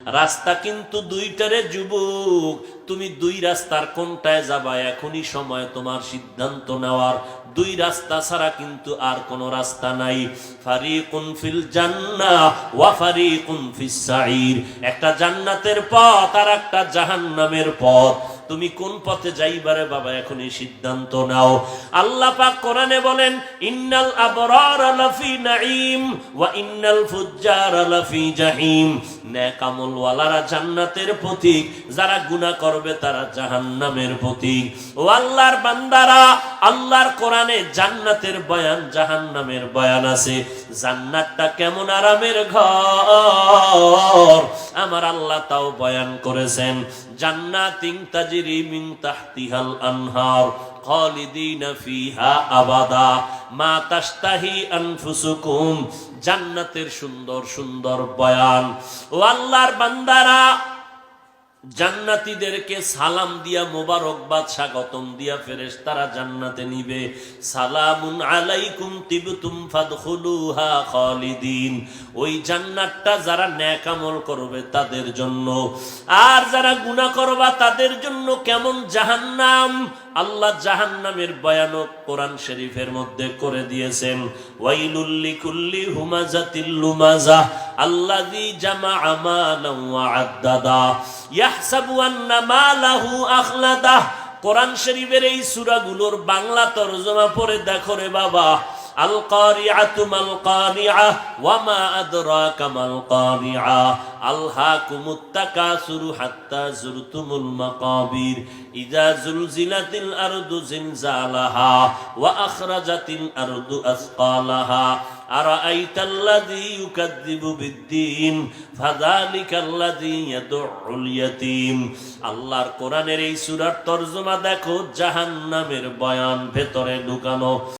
রাস্তা কিন্তু দুইটারে যুবক, তুমি দুই রাস্তার কোনটায় যাবা? এখনই সময় তোমার সিদ্ধান্ত নেওয়ার। দুই রাস্তা ছাড়া কিন্তু আর কোনো রাস্তা নাই। ফারিকুন ফিল জান্নাহ ওয়া ফারিকুন ফিস সাঈর। একটা জান্নাতের পথ আর একটা জাহান্নামের পথ। তুমি কোন পথে যাইবারে বাবা? এখনই সিদ্ধান্ত নাও। আল্লাহ পাক কোরআনে বলেন, ইন্নাল আবরার লাফি নাঈম ওয়া ইন্নাল ফুজ্জার লাফি জাহিম। নেক আমলওয়ালারা জান্নাতের প্রতীক, যারা গুনাহ করবে তারা জাহান্নামের প্রতীক। ও আল্লাহর বান্দারা, আল্লাহর কোরআনে জান্নাতের বয়ান, জাহান্নামের বয়ান আছে। জান্নাতটা কেমন আরামের ঘর? আমার আল্লাহ তাও বয়ান করেছেন জান্নাতিন তাজরি মিন তাহতিহাল আনহার আবাদা আনফুসুকুম, জান্নাতের সুন্দর সুন্দর বয়ান। ও আল্লাহর বান্দারা জান্নাতীদেরকে সালাম দিয়া মোবারকবাদ স্বাগতম দিয়া ফেরেশতারা জান্নাতে নিবে। সালামুন আলাইকুম তিবতুম ফাদখুলুহা খালিদিন। ওই জান্নাতটা যারা আমল করবে তাদের জন্য। আর যারা গুনাহ করবা তাদের জন্য কেমন জাহান্নাম? আল্লাহ জাহান্নামের বয়ানক কোরআন শরীফের মধ্যে করে দিয়েছেন। ওয়াইলুল্লি কুল্লি হুমাজাতিল লুমাজা। আল্লাযী জামাআ মালান ওয়া আদ্দাদা। কোরআন শরীফের এই সূরাগুলোর বাংলা তরজমা পড়ে দেখো রে বাবা। আল কারিআতু মাল কারিআ ওয়া মা আদরাকা মাল কারিআ আলহাকুমুত তাকাসুরু হাত্তা যুরতুমুল মাকাবির ইযা জুলজিলাতিল আরদু জিলজালাহা ওয়া আখরাজাতিল আরদু আসকালাহা أرأيت الذي يكذب بالدين فذلك الذي يدع اليتيم আল্লাহর কোরআনের এই সূরার তরজমা দেখো জাহান্নামের বয়ান ভেতরে ঢুকানো